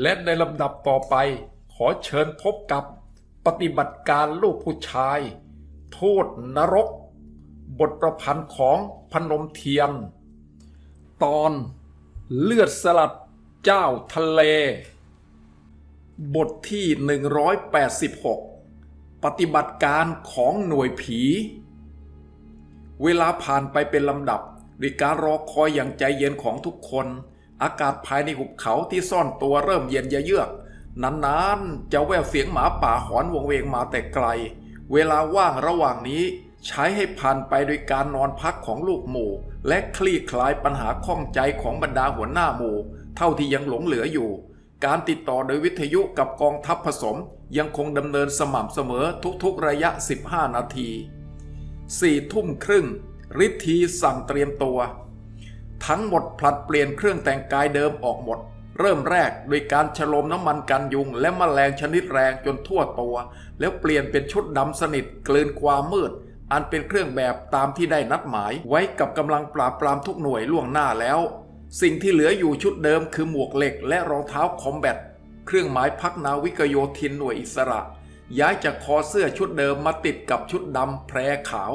และในลำดับต่อไปขอเชิญพบกับปฏิบัติการลูกผู้ชาย โทษนรก บทประพันธ์ของพนมเทียน ตอนเลือดสลัดเจ้าทะเล บทที่ 186 ปฏิบัติการของหน่วยผี เวลาผ่านไปเป็นลำดับด้วยการรอคอยอย่างใจเย็นของทุกคน อากาศภายในหุบเขาที่ซ่อนตัวเริ่มเย็นเยือก นานๆ จะแววเสียงหมาป่าหอนวงเวงมาแต่ไกล เวลาว่างระหว่างนี้ใช้ให้ผ่านไปโดยการนอนพักของลูกหมู่ และคลี่คลายปัญหาข้องใจของบรรดาหัวหน้าหมู่ เท่าที่ยังหลงเหลืออยู่ การติดต่อโดยวิทยุกับกองทัพผสมยังคงดำเนินสม่ำเสมอทุกๆระยะ 15 นาทีสี่ทุ่มครึ่งฤทธีสั่งเตรียมตัว ทั้งหมดผลัดเปลี่ยนเครื่องแต่งกายเดิมออกหมด เริ่มแรกโดยการฉลมน้ำมันกันยุง และมแมลงชนิดแรงจนทั่วตัว แล้วเปลี่ยนเป็นชุดดำสนิทกลืนความมืด อันเป็นเครื่องแบบตามที่ได้นัดหมาย ไว้กับกำลังปราบปรามทุกหน่วยล่วงหน้าแล้ว สิ่งที่เหลืออยู่ชุดเดิมคือหมวกเหล็กและรองเท้าคอมแบทเครื่องหมายพักนาวิกโยธินหน่วยอิสระ ย้ายจากคอเสื้อชุดเดิมมาติดกับชุดดำแพรขาว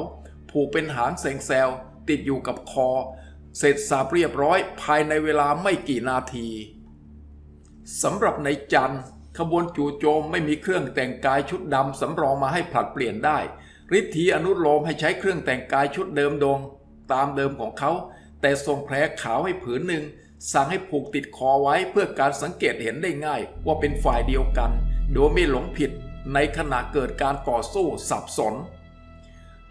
ผูกเป็นหางแสงแซวติดอยู่กับคอ เสร็จสาบเรียบร้อยภายในเวลาไม่กี่นาทีสำหรับในจันทร์ขบวนจู่โจมไม่มีเครื่องแต่งกายชุดดำสำรองมาให้ผลัดเปลี่ยนได้ฤทธีอนุโลมให้ใช้เครื่องแต่งกายชุดเดิมดง ตามเดิมของเขา แต่ส่งแผลขาวให้ผืนหนึ่ง สั่งให้ผูกติดคอไว้เพื่อการสังเกตเห็นได้ง่าย ว่าเป็นฝ่ายเดียวกัน โดยไม่หลงผิดในขณะเกิดการต่อสู้สับสน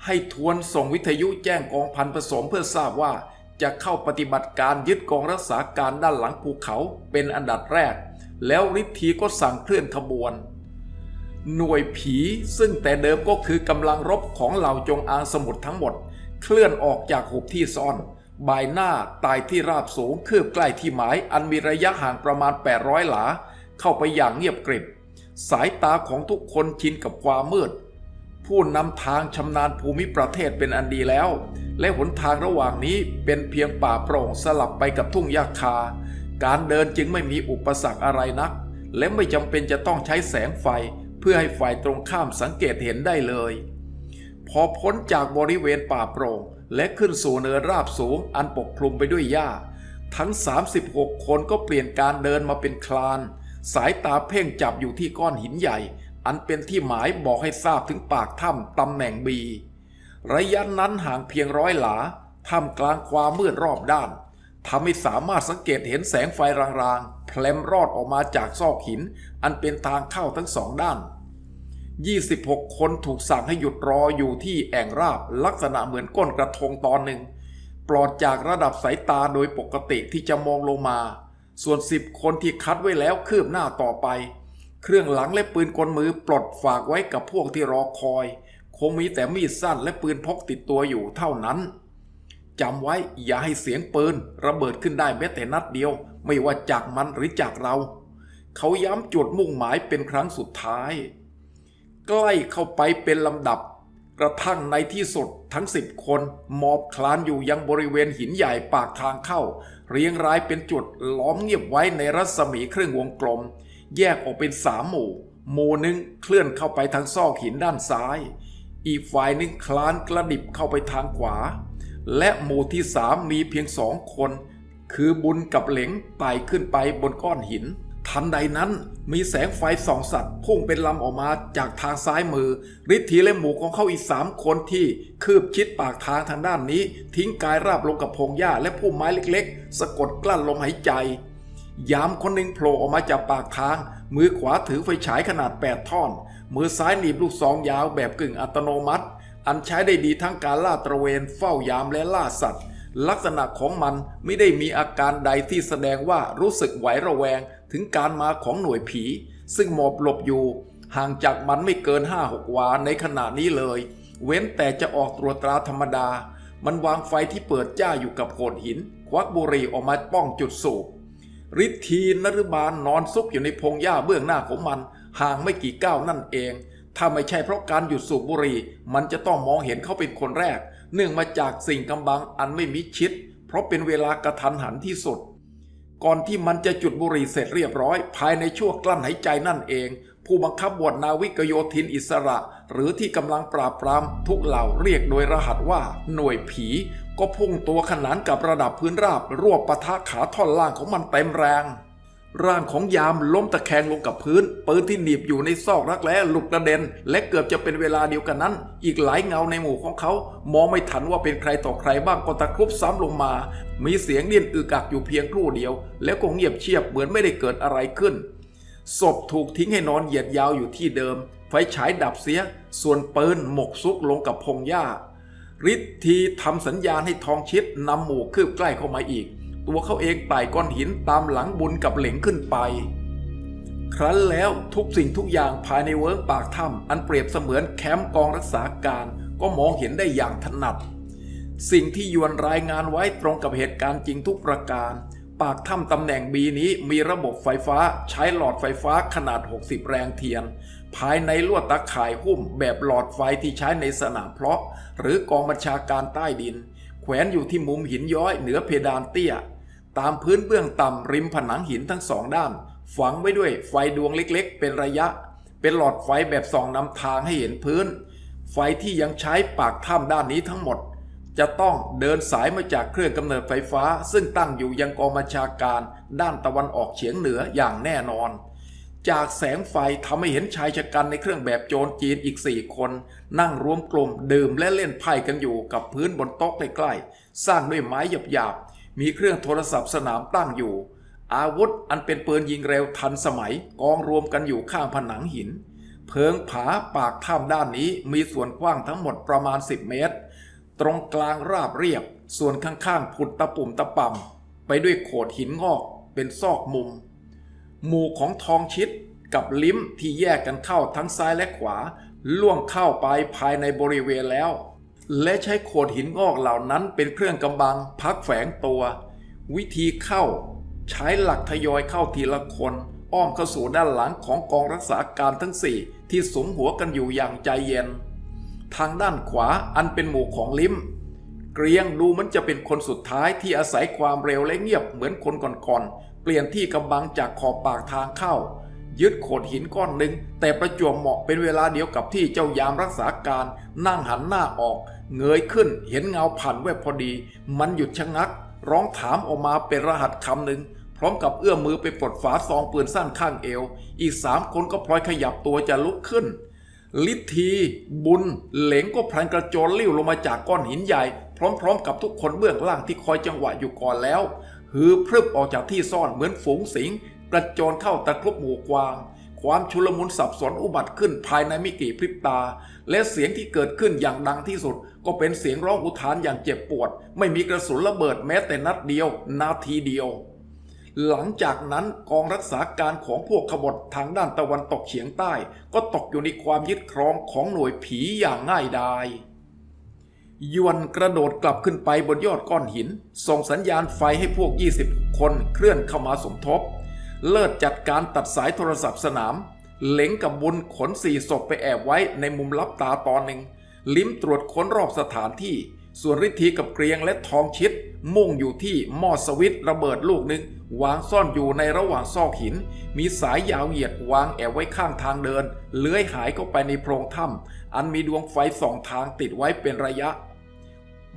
ให้ทวนส่งวิทยุแจ้งกองพันผสมเพื่อทราบว่า จะเข้าปฏิบัติการยึดกองรักษาการด้านหลังภูเขาเป็นอันดับแรก แล้วฤทธีก็สั่งเคลื่อนขบวน หน่วยผีซึ่งแต่เดิมก็คือกำลังรบของเหล่าจงอางสมุทรทั้งหมด เคลื่อนออกจากหุบที่ซ่อนบายหน้าตายที่ราบสูงคืบใกล้ที่หมายอันมีระยะห่างประมาณ 800 หลา เข้าไปอย่างเงียบกริบ สายตาของทุกคนชินกับความมืด ผู้นำทางชำนาญภูมิประเทศเป็นอันดีแล้ว และหนทางระหว่างนี้เป็นเพียงป่าโปร่งสลับไปกับทุ่งหญ้าคา การเดินจึงไม่มีอุปสรรคอะไรนัก และไม่จำเป็นจะต้องใช้แสงไฟ เพื่อให้ฝ่ายตรงข้ามสังเกตเห็นได้เลย พอพ้นจากบริเวณป่าโปร่ง และขึ้นสู่เนินราบสูงอันปกคลุมไปด้วยหญ้า ทั้ง 36 คนก็เปลี่ยนการเดินมาเป็นคลาน สายตาเพ่งจับอยู่ที่ก้อนหินใหญ่ อันเป็นที่หมายบอกให้ทราบถึงปากถ้ำตำแหน่งบี ระยะนั้นห่างเพียงร้อยหลาท่ามกลางความมืดรอบด้านทำให้สามารถสังเกตเห็นแสงไฟรางๆแพลมรอดออกมาจากซอกหิน อันเป็นทางเข้าทั้งสองด้าน 26 คนถูกสั่งให้หยุดรออยู่ที่แอ่งราบลักษณะเหมือนก้นกระทงตอนหนึ่ง ปลอดจากระดับสายตาโดยปกติที่จะมองลงมา ส่วน 10 คนที่คัดไว้แล้วคืบหน้าต่อไป เครื่องหลังและปืนกลมือปลดฝากไว้กับพวกที่รอคอย คงมีแต่มีดสั้นและปืนพกติดตัวอยู่เท่านั้นจำไว้อย่าให้เสียงปืนระเบิดขึ้นได้แม้แต่นัดเดียว ไม่ว่าจากมันหรือจากเรา เขาย้ำจุดมุ่งหมายเป็นครั้งสุดท้าย ใกล้เข้าไปเป็นลำดับ กระทั่งในที่สุดทั้งสิบคนมอบคลานอยู่ยังบริเวณหินใหญ่ปากทางเข้า เรียงรายเป็นจุดล้อมเงียบไว้ในรัศมีครึ่งวงกลม แยกออกเป็นสามหมู่ หมู่หนึ่งเคลื่อนเข้าไปทางซอกหินด้านซ้าย อีกฝ่ายหนึ่งคลานกระดิบเข้าไปทางขวา และหมู่ที่สามมีเพียงสองคน คือบุญกับเหลงไต่ขึ้นไปบนก้อนหิน ทันใดนั้นมีแสงไฟส่องสัตว์พุ่งเป็นลำออกมาจากทางซ้ายมือฤทธีและหมู่ของเขาอีกสามคนที่คืบชิดปากทางทางด้านนี้ ทิ้งกายราบลงกับพงหญ้าและพุ่มไม้เล็ก ๆ สะกดกลั้นลมหายใจ ยามคนหนึ่งโผล่ออกมาจากปากทาง มือขวาถือไฟฉายขนาด 8 ท่อน มือซ้ายหนีบลูกซองยาวแบบกึ่งอัตโนมัติ อันใช้ได้ดีทั้งการล่าตระเวน เฝ้ายามและล่าสัตว์ ลักษณะของมันไม่ได้มีอาการใดที่แสดงว่ารู้สึกไหวระแวงถึงการมาของหน่วยผี ซึ่งหมอบหลบอยู่ ห่างจากมันไม่เกินห้าหกวาในขณะนี้เลย เว้นแต่จะออกตรวจตราธรรมดา มันวางไฟที่เปิดจ้าอยู่กับโขดหิน ควักบุหรี่ออกมาป้องจุดสูบ ฤทธีนรุบาลนอนซุกอยู่ในพงหญ้าเบื้องหน้าของมัน ห่างไม่กี่ก้าวนั่นเอง ถ้าไม่ใช่เพราะการหยุดสูบบุหรี่ มันจะต้องมองเห็นเขาเป็นคนแรก เนื่องมาจากสิ่งกำบังอันไม่มิชิด เพราะเป็นเวลากระทันหันที่สุด ก่อนที่มันจะจุดบุหรี่เสร็จเรียบร้อย ภายในช่วงกลั้นหายใจนั่นเอง ผู้บังคับหมวดนาวิกโยธินอิสระ หรือที่กำลังปราบปรามทุกเหล่าเรียกโดยรหัสว่า หน่วยผี ก็พุ่งตัวขนานกับระดับพื้นราบรวบปะทะขาท่อนล่างของมันเต็มแรง ร่างของยามล้มตะแคงลงกับพื้น ปืนที่หนีบอยู่ในซอกรักแร้หลุดกระเด็น และเกือบจะเป็นเวลาเดียวกันนั้น อีกหลายเงาในหมู่ของเขา มองไม่ทันว่าเป็นใครต่อใครบ้างก็ตะครุบซ้ำลงมา มีเสียงเนียนอึกอักอยู่เพียงครู่เดียว แล้วก็เงียบเชียบเหมือนไม่ได้เกิดอะไรขึ้น ศพถูกทิ้งให้นอนเหยียดยาวอยู่ที่เดิม ไฟฉายดับเสีย ส่วนปืนหมกซุกลงกับพงหญ้า ฤทธีทำสัญญาณให้ทองชิดนำหมู่คืบใกล้เข้ามาอีก ตัวเขาเองไต่ก้อนหินตามหลังบุญกับเหลงขึ้นไป ครั้นแล้วทุกสิ่งทุกอย่างภายในเวิร์กปากถ้ำอันเปรียบเสมือนแคมป์กองรักษาการก็มองเห็นได้อย่างถนัด สิ่งที่ยวนรายงานไว้ตรงกับเหตุการณ์จริงทุกประการ ปากถ้ำตำแหน่งบีนี้มีระบบไฟฟ้าใช้หลอดไฟฟ้าขนาด 60 แรงเทียน ภายในลวดตะข่ายหุ้มแบบหลอดไฟที่ใช้ในสนามเพลาะ หรือกองบัญชาการใต้ดิน แขวนอยู่ที่มุมหินย้อยเหนือเพดานเตี้ย ตามพื้นเบื้องต่ำริมผนังหินทั้งสองด้าน ฝังไว้ด้วยไฟดวงเล็กๆ เป็นระยะ เป็นหลอดไฟแบบส่องนำทางให้เห็นพื้น ไฟที่ยังใช้ปากถ้ำด้านนี้ทั้งหมด จะต้องเดินสายมาจากเครื่องกำเนิดไฟฟ้า ซึ่งตั้งอยู่ยังกองบัญชาการ ด้านตะวันออกเฉียงเหนืออย่างแน่นอน จากแสงไฟทำให้เห็นชายชะกันในเครื่องแบบโจรจีนอีกสี่คน นั่งรวมกลุ่มดื่มและเล่นไพ่กันอยู่กับพื้นบนโต๊ะใกล้ๆ สร้างด้วยไม้หยาบๆ มีเครื่องโทรศัพท์สนามตั้งอยู่ อาวุธอันเป็นปืนยิงเร็วทันสมัยกองรวมกันอยู่ข้างผนังหิน เพิงผาปากถ้ำด้านนี้มีส่วนกว้างทั้งหมดประมาณ 10 เมตร ตรงกลางราบเรียบ ส่วนข้างๆผุดตะปุ่มตะป่ำไปด้วยโขดหินงอกเป็นซอกมุม หมู่ของทองชิดกับลิ้มที่แยกกันเข้าทั้งซ้ายและขวา ล่วงเข้าไปภายในบริเวณแล้ว และใช้โขดหินงอกเหล่านั้นเป็นเครื่องกำบังพักแฝงตัว วิธีเข้า ใช้หลักทยอยเข้าทีละคน อ้อมเข้าสู่ด้านหลังของกองรักษาการทั้งสี่ที่สมหัวกันอยู่อย่างใจเย็น ทางด้านขวาอันเป็นหมู่ของลิมเกรียงดูมันจะเป็นคนสุดท้ายที่อาศัยความเร็วและเงียบเหมือนคนก่อนๆเปลี่ยนที่กำบังจากขอบปากทางเข้า ยึดโขดหินก้อนหนึ่งแต่ประจวบเหมาะเป็นเวลาเดียวกับที่เจ้ายามรักษาการนั่งหันหน้าออก เงยขึ้นเห็นเงาผ่านแวบพอดี มันหยุดชะงัก ร้องถามออกมาเป็นรหัสคำหนึ่งพร้อมกับเอื้อมมือไปปลดฝาซองปืนสั้นข้างเอว อีกสามคนก็พลอยขยับตัวจะลุกขึ้น ลิทีบุญเหลงก็พลันกระโจนลิ้วลงมาจากก้อนหินใหญ่ พร้อมๆ กับทุกคนเบื้องล่างที่คอยจังหวะอยู่ก่อนแล้ว หือพรึบออกจากที่ซ่อนเหมือนฝูงสิง กระโจนเข้าตะครุบหมู่กวาง ความชุลมุนสับสนอุบัติขึ้นภายในมิกี่พริบตา และเสียงที่เกิดขึ้นอย่างดังที่สุด ก็เป็นเสียงร้องอุทานอย่างเจ็บปวด ไม่มีกระสุนระเบิดแม้แต่นัดเดียว นาทีเดียว หลังจากนั้นกองรักษาการของพวกขบฏทางด้านตะวันตกเฉียงใต้ ก็ตกอยู่ในความยึดครองของหน่วยผีอย่างง่ายดายยวนกระโดดกลับขึ้นไปบนยอดก้อนหิน ส่งสัญญาณไฟให้พวก 20 คนเคลื่อนเข้ามาสมทบ เลิศจัดการตัดสายโทรศัพท์สนาม เหล็งกับบุญขนสี่ศพไปแอบไว้ในมุมลับตาตอนหนึ่ง ลิ้มตรวจค้นรอบสถานที่ ส่วนฤทธีกับเกรียงและทองชิด มุ่งอยู่ที่หม้อสวิตระเบิดลูกหนึ่งวางซ่อนอยู่ในระหว่างซอกหิน มีสายยาวเหยียดวางแอบไว้ข้างทางเดิน เลื้อยหายเข้าไปในโพรงถ้ำอันมีดวงไฟสองทางติดไว้เป็นระยะ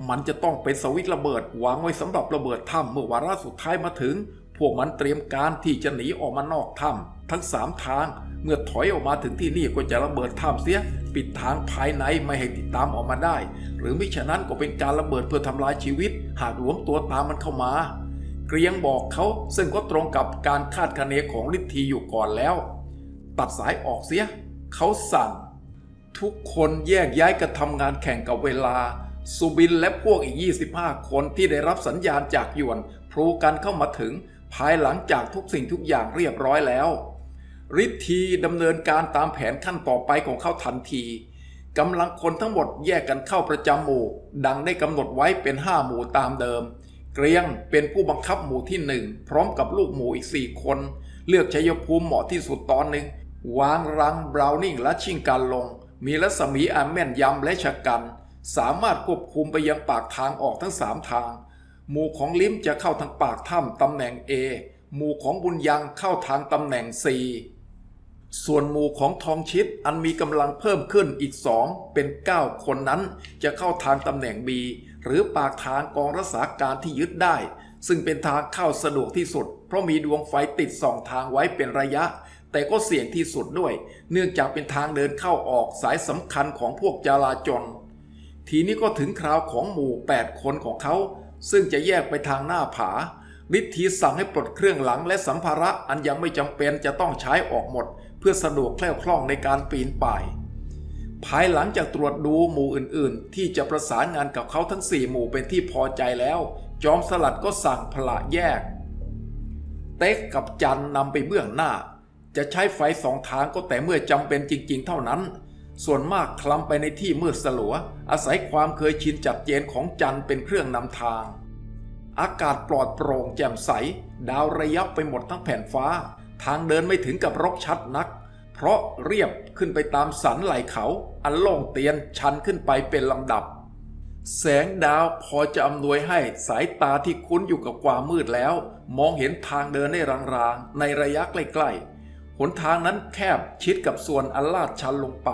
มันจะต้องเป็นสวิตระเบิดวางไว้สำหรับระเบิดถ้ำเมื่อวาระสุดท้ายมาถึง พวกมันเตรียมการที่จะหนีออกมานอกถ้ำทั้งสามทาง เมื่อถอยออกมาถึงที่นี่ก็จะระเบิดถ้ำเสีย ปิดทางภายในไม่ให้ติดตามออกมาได้ หรือมิฉะนั้นก็เป็นการระเบิดเพื่อทำลายชีวิต หากหลวมตัวตามมันเข้ามา เกรียงบอกเขาซึ่งก็ตรงกับการคาดคะเนของฤทธีอยู่ก่อนแล้ว ตัดสายออกเสีย เขาสั่ง ทุกคนแยกย้ายกันทำงานแข่งกับเวลาสุบินและพวกอีก 25 คนที่ได้รับสัญญาณจากหยวนพลูกันเข้ามาถึง ภายหลังจากทุกสิ่งทุกอย่างเรียบร้อยแล้วฤทธีดำเนินการตามแผนขั้นต่อไปของเขาทันทีกำลังคนทั้งหมดแยกกันเข้าประจำหมู่ ดังได้กำหนดไว้เป็น5หมู่ตามเดิม เกรียงเป็นผู้บังคับหมู่ที่หนึ่งพร้อมกับลูกหมู่อีก4คน เลือกชัยภูมิเหมาะที่สุดตอนหนึ่งวางรังบราวนิ่งและชิงการลง มีรัศมีอันแม่นยำและชะกัน สามารถควบคุมไปยังปากทางออกทั้งสามทาง หมู่ของลิ้มจะเข้าทางปากถ้ำตำแหน่ง A หมู่ของบุญยังเข้าทางตำแหน่ง4ส่วนหมู่ของทองชิดอันมีกำลังเพิ่มขึ้นอีกสองเป็น 9 คนนั้นจะเข้าทางตำแหน่ง B หรือปากทางกองรักษาการที่ยึดได้ ซึ่งเป็นทางเข้าสะดวกที่สุด เพราะมีดวงไฟติดส่องทางไว้เป็นระยะ แต่ก็เสี่ยงที่สุดด้วย เนื่องจากเป็นทางเดินเข้าออกสายสำคัญของพวกจราจรทีนี้ก็ถึงคราวของหมู่ 8 คนของเขา ซึ่งจะแยกไปทางหน้าผาฤทธีสั่งให้ปลดเครื่องหลังและสัมภาระอันยังไม่จำเป็นจะต้องใช้ออกหมด เพื่อสะดวกแคล่วคล่องในการปีนป่าย ภายหลังจากตรวจดูหมู่อื่นๆ ที่จะประสานงานกับเขาทั้ง 4 หมู่เป็นที่พอใจแล้ว จอมสลัดก็สั่งพละแยก เต็กกับจันนำไปเบื้องหน้า จะใช้ไฟสองทางก็แต่เมื่อจำเป็นจริง ๆ เท่านั้น ส่วนมากคลำไปในที่มืดสลัว อาศัยความเคยชินจัดเจนของจันเป็นเครื่องนำทาง อากาศปลอดโปร่งแจ่มใส ดาวระยับไปหมดทั้งแผ่นฟ้า ทางเดินไม่ถึงกับรกชัดนัก เพราะเรียบขึ้นไปตามสันไหลเขา อันโล่งเตียนชันขึ้นไปเป็นลำดับ แสงดาวพอจะอำนวยให้สายตาที่คุ้นอยู่กับความมืดแล้ว มองเห็นทางเดินได้รางๆ ในระยะใกล้ๆ หนทางนั้นแคบชิดกับส่วนอันลาดชันลงไป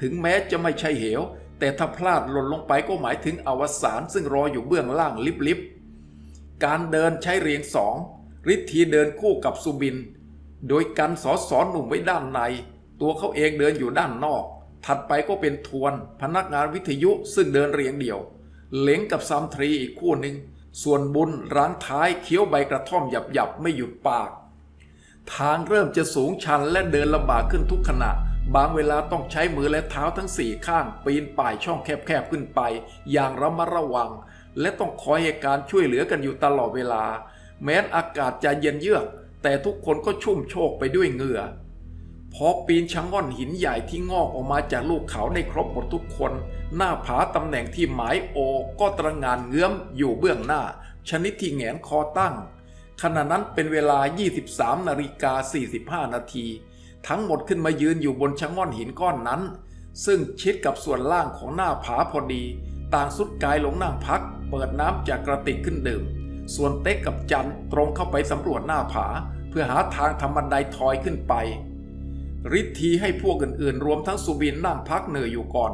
ถึงแม้จะไม่ใช่เหว แต่ถ้าพลาดหล่นลงไปก็หมายถึงอวสานซึ่งรออยู่เบื้องล่างลิบๆ การเดินใช้เรียงสองฤทธีเดินคู่กับสุบิน โดยกันสอสอนหนุ่มไว้ด้านใน ตัวเขาเองเดินอยู่ด้านนอก ถัดไปก็เป็นทวน พนักงานวิทยุซึ่งเดินเรียงเดี่ยว เหลงกับซามทรีอีกคู่หนึ่ง ส่วนบุญร้างท้ายเคี้ยวใบกระท่อมหยับๆไม่หยุดปาก ทางเริ่มจะสูงชันและเดินลำบากขึ้นทุกขณะ บางเวลาต้องใช้มือและเท้าทั้งสี่ข้าง ปีนป่ายช่องแคบๆขึ้นไป อย่างระมัดระวัง และต้องคอยให้การช่วยเหลือกันอยู่ตลอดเวลา แม้นอากาศจะเย็นเยือก แต่ทุกคนก็ชุ่มโชกไปด้วยเหงื่อพอปีนชะง่อนหินใหญ่ที่งอกออกมาจากลูกเขาในครบหมดทุกคน หน้าผาตำแหน่งที่หมายโอก็ตระงานเงื้อมอยู่เบื้องหน้า ชนิดที่แงนคอตั้ง ขณะนั้นเป็นเวลา 23นาฬิกา45 นาที ทั้งหมดขึ้นมายืนอยู่บนชะง่อนหินก้อนนั้น ซึ่งชิดกับส่วนล่างของหน้าผาพอดี ต่างสุดกายลงนั่งพัก เปิดน้ำจากกระติกขึ้นดื่ม ส่วนเต็กกับจันตรงเข้าไปสำรวจหน้าผา เพื่อหาทางทำบันไดทอยขึ้นไปฤทธีให้พวกอื่นๆ รวมทั้งสุบินนั่งพักเหนื่อยอยู่ก่อน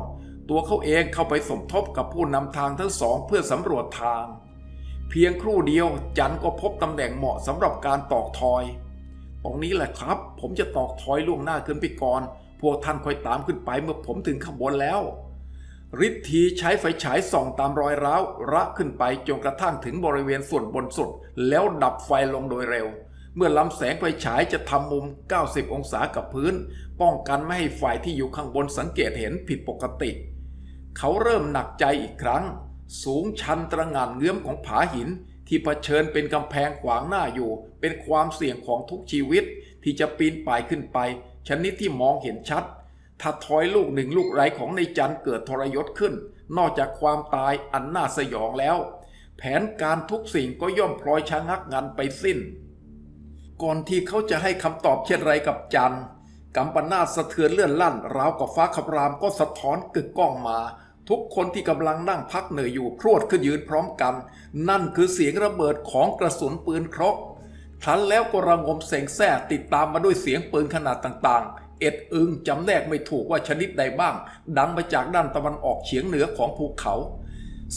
ตัวเขาเองเข้าไปสมทบกับผู้นำทางทั้งสองเพื่อสำรวจทาง เพียงครู่เดียวจันก็พบตำแหน่งเหมาะสำหรับการตอกทอย ตรงนี้แหละครับ ผมจะตอกทอยล่วงหน้าขึ้นไปก่อน พวกท่านค่อยตามขึ้นไปเมื่อผมถึงข้างบนแล้วฤทธีใช้ไฟฉายส่องตามรอยร้าวระขึ้นไปจนกระทั่งถึงบริเวณส่วนบนสุด แล้วดับไฟลงโดยเร็ว เมื่อลำแสงไฟฉายจะทำมุม 90 องศากับพื้น ป้องกันไม่ให้ฝ่ายที่อยู่ข้างบนสังเกตเห็นผิดปกติ เขาเริ่มหนักใจอีกครั้ง สูงชันตระหง่านเงื้อมของผาหิน ที่เผชิญเป็นกำแพงขวางหน้าอยู่ เป็นความเสี่ยงของทุกชีวิต ที่จะปีนป่ายขึ้นไป ชนิดที่มองเห็นชัด ถ้าทอยลูกหนึ่งลูกไรของในจันเกิดทรยศขึ้น นอกจากความตายอันน่าสยองแล้ว แผนการทุกสิ่งก็ย่อมพลอยชะงักงันไปสิ้น ก่อนที่เขาจะให้คำตอบเช่นไรกับจันกำปนาสะเทือนเลื่อนลั่นราวกับฟ้าคำรามก็สะท้อนกึกก้องมา ทุกคนที่กำลังนั่งพักเหนื่อยอยู่พรวดขึ้นยืนพร้อมกัน นั่นคือเสียงระเบิดของกระสุนปืนครกครั้นแล้วก็ระงมเสียงแซ่ติดตามมาด้วยเสียงปืนขนาดต่างๆ เอ็ดอึงจำแนกไม่ถูกว่าชนิดใดบ้าง ดังมาจากด้านตะวันออกเฉียงเหนือของภูเขา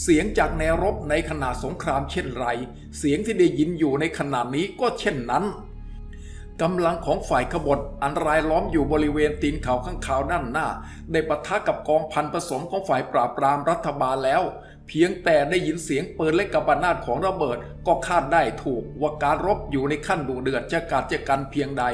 เสียงจากแนวรบในขณะสงครามเช่นไร เสียงที่ได้ยินอยู่ในขณะนี้ก็เช่นนั้น กำลังของฝ่ายขบฏอันรายล้อมอยู่บริเวณตีนเขาข้างขาด้านหน้า ได้ปะทะกับกองพันผสมของฝ่ายปราบปรามรัฐบาลแล้ว เพียงแต่ได้ยินเสียงปืนและกำบนาดของระเบิด ก็คาดได้ถูกว่าการรบอยู่ในขั้นดุเดือดจะกาดจะกันเพียงใด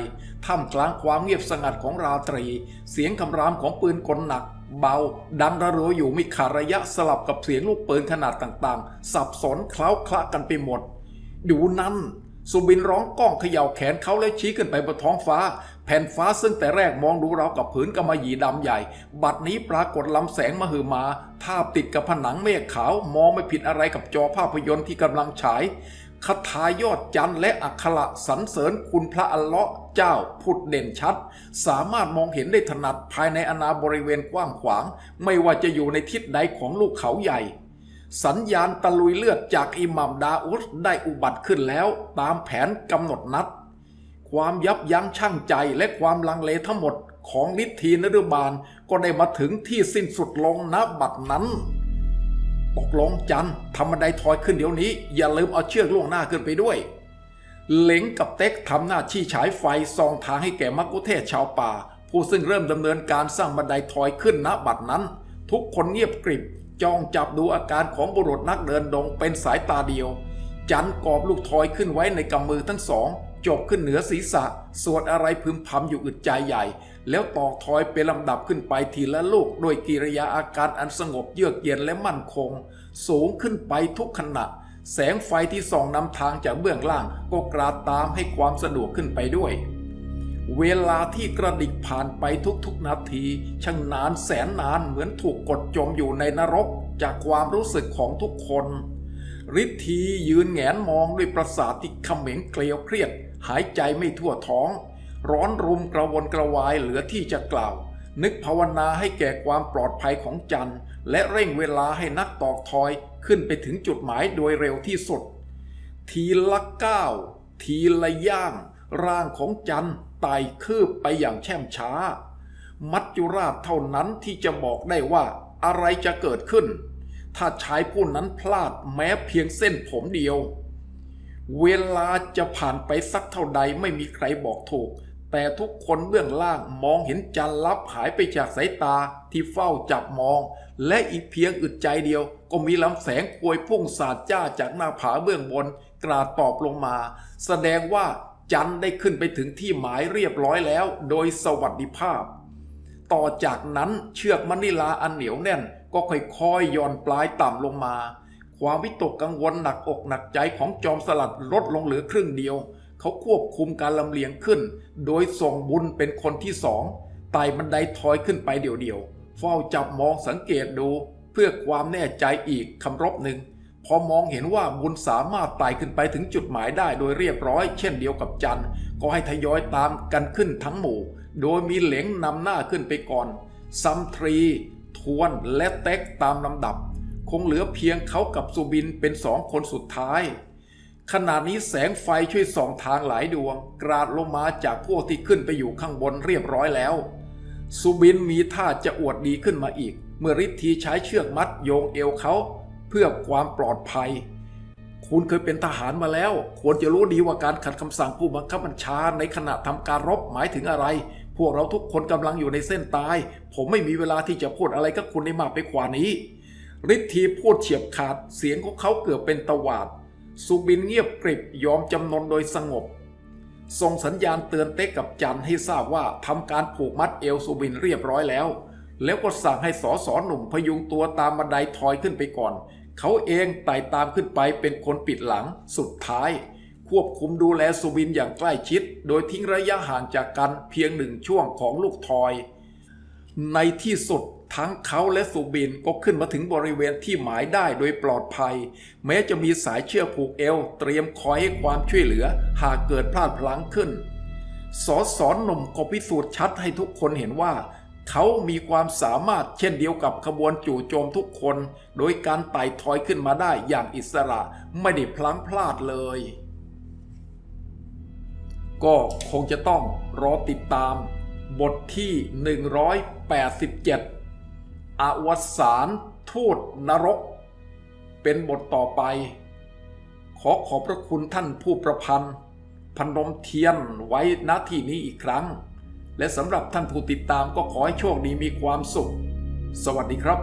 ท่ามกลางความเงียบสงัดของราตรี เสียงคำรามของปืนกลหนักเบา ดังระโรอยู่ม่ขาดระยะสลับกับเสียงลูกปืนขนาดต่างๆ สับสนเคล้าคละกันไปหมดดูนั้น สุบินร้องก้องเขย่าแขนเขาแล้วชี้ขึ้นไปบนท้องฟ้า แผ่นฟ้าซึ่งแต่แรกมองดูเรากับผืนกำมะหยี่ดำใหญ่ บัดนี้ปรากฏลำแสงมหึมาทาบติดกับผนังเมฆขาว มองไม่ผิดอะไรกับจอภาพยนตร์ที่กำลังฉายคาถายอดจันและอักขระสรรเสริญคุณพระอัลเลาะห์เจ้าพุดเด่นชัด สามารถมองเห็นได้ถนัดภายในอาณาบริเวณกว้างขวาง ไม่ว่าจะอยู่ในทิศใดของลูกเขาใหญ่ สัญญาณตะลุยเลือดจากอิหมัมดาอุสได้อุบัติขึ้นแล้วตามแผนกำหนดนัด ความยับยั้งชั่งใจและความลังเลทั้งหมดของนิทีนรุบาลก็ได้มาถึงที่สิ้นสุดลงณบัดนั้นตกลงจันทำบันไดทอยขึ้นเดี๋ยวนี้ อย่าลืมเอาเชือกล่วงหน้าขึ้นไปด้วยเหล็งกับเต็กทำหน้าที่ฉายไฟส่องทางให้แก่มักคุเทศชาวป่า ผู้ซึ่งเริ่มดำเนินการสร้างบันไดทอยขึ้นณบัดนั้น ทุกคนเงียบกริบ จ้องจับดูอาการของบุรุษนักเดินดงเป็นสายตาเดียว จันกอบลูกทอยขึ้นไว้ในกำมือทั้งสองจบขึ้นเหนือศีรษะ สวดอะไรพึมพำอยู่อึดใจใหญ่ แล้วตอกทอยเป็นลำดับขึ้นไปทีละลูกด้วยกิริยาอาการอันสงบเยือกเย็นและมั่นคง สูงขึ้นไปทุกขณะ แสงไฟที่ส่องนำทางจากเบื้องล่างก็กราดตามให้ความสะดวกขึ้นไปด้วย เวลาที่กระดิกผ่านไปทุกๆนาที ช่างนานแสนนานเหมือนถูกกดจมอยู่ในนรกจากความรู้สึกของทุกคนฤทธียืนแงนมองด้วยประสาทที่ขม็งเกลียวเครียด หายใจไม่ทั่วท้อง ร้อนรุมกระวนกระวายเหลือที่จะกล่าว นึกภาวนาให้แก่ความปลอดภัยของจันและเร่งเวลาให้นักตอกทอยขึ้นไปถึงจุดหมายโดยเร็วที่สุด ทีละก้าวทีละย่าง ร่างของจันทร์ ไต่คืบไปอย่างแช่มช้า มัจจุราชเท่านั้นที่จะบอกได้ว่าอะไรจะเกิดขึ้น ถ้าชายผู้นั้นพลาดแม้เพียงเส้นผมเดียว เวลาจะผ่านไปสักเท่าใดไม่มีใครบอกถูก แต่ทุกคนเบื้องล่างมองเห็นจันทร์ลับหายไปจากสายตาที่เฝ้าจับมอง และอีกเพียงอึดใจเดียว ก็มีลำแสงพวยพุ่งสาดจ้าจากหน้าผาเบื้องบนกราดตอบลงมา แสดงว่า จันได้ขึ้นไปถึงที่หมายเรียบร้อยแล้ว โดยสวัสดิภาพ ต่อจากนั้นเชือกมณิลาอันเหนียวแน่น ก็ค่อยๆย่อนปลายต่ำลงมา ความวิตกกังวลหนักอกหนักใจของจอมสลัดลดลงเหลือครึ่งเดียว เขาควบคุมการลำเลียงขึ้น โดยส่งบุญเป็นคนที่สองไต่บันไดทอยขึ้นไปเดี่ยวๆเฝ้าจับมองสังเกตดู เพื่อความแน่ใจอีกคำรบหนึ่ง พอมองเห็นว่าบุญสามารถไต่ขึ้นไปถึงจุดหมายได้โดยเรียบร้อย เช่นเดียวกับจันทร์ก็ให้ทยอยตามกันขึ้นทั้งหมู่ โดยมีเหลงนำหน้าขึ้นไปก่อนซัมทรี ทวนและเต็กตามลำดับ คงเหลือเพียงเขากับสุบินเป็นสองคนสุดท้ายขณะนี้แสงไฟช่วยส่องทางหลายดวง กราดลงมาจากพวกที่ขึ้นไปอยู่ข้างบนเรียบร้อยแล้ว สุบินมีท่าจะอวดดีขึ้นมาอีก เมื่อฤทธีใช้เชือกมัดโยงเอวเขา เพื่อความปลอดภัย คุณเคยเป็นทหารมาแล้ว ควรจะรู้ดีว่าการขัดคำสั่งผู้บังคับบัญชาในขณะทำการรบหมายถึงอะไร พวกเราทุกคนกำลังอยู่ในเส้นตาย ผมไม่มีเวลาที่จะพูดอะไรกับคุณได้มากไปกว่านี้ฤทธีพูดเฉียบขาดเสียงของเขาเกือบเป็นตวาดสุบินเงียบกริบยอมจำนนโดยสงบ ส่งสัญญาณเตือนเต็กกับจันให้ทราบว่าทำการผูกมัดเอวสุบินเรียบร้อยแล้ว แล้วก็สั่งให้สอสอหนุ่มพยุงตัวตามบันไดทอยขึ้นไปก่อน เขาเองไต่ตามขึ้นไปเป็นคนปิดหลังสุดท้าย ควบคุมดูแลสุบินอย่างใกล้ชิด โดยทิ้งระยะห่างจากกันเพียงหนึ่งช่วงของลูกทอย ในที่สุดทั้งเขาและสุบินก็ขึ้นมาถึงบริเวณที่หมายได้โดยปลอดภัย แม้จะมีสายเชือกผูกเอว เตรียมคอยให้ความช่วยเหลือ หากเกิดพลาดพลั้งขึ้นสอสอนหนุ่มก็พิสูจน์ชัดให้ทุกคนเห็นว่า เขามีความสามารถเช่นเดียวกับขบวนจู่โจมทุกคน โดยการไต่ถอยขึ้นมาได้อย่างอิสระไม่ได้พลั้งพลาดเลย ก็คงจะต้องรอติดตาม บทที่ 187 อวสานทูตนรก เป็นบทต่อไป ขอขอบพระคุณท่านผู้ประพันธ์พนมเทียนไว้ณที่นี้อีกครั้ง และสำหรับท่านผู้ติดตามก็ขอให้โชคดีมีความสุข สวัสดีครับ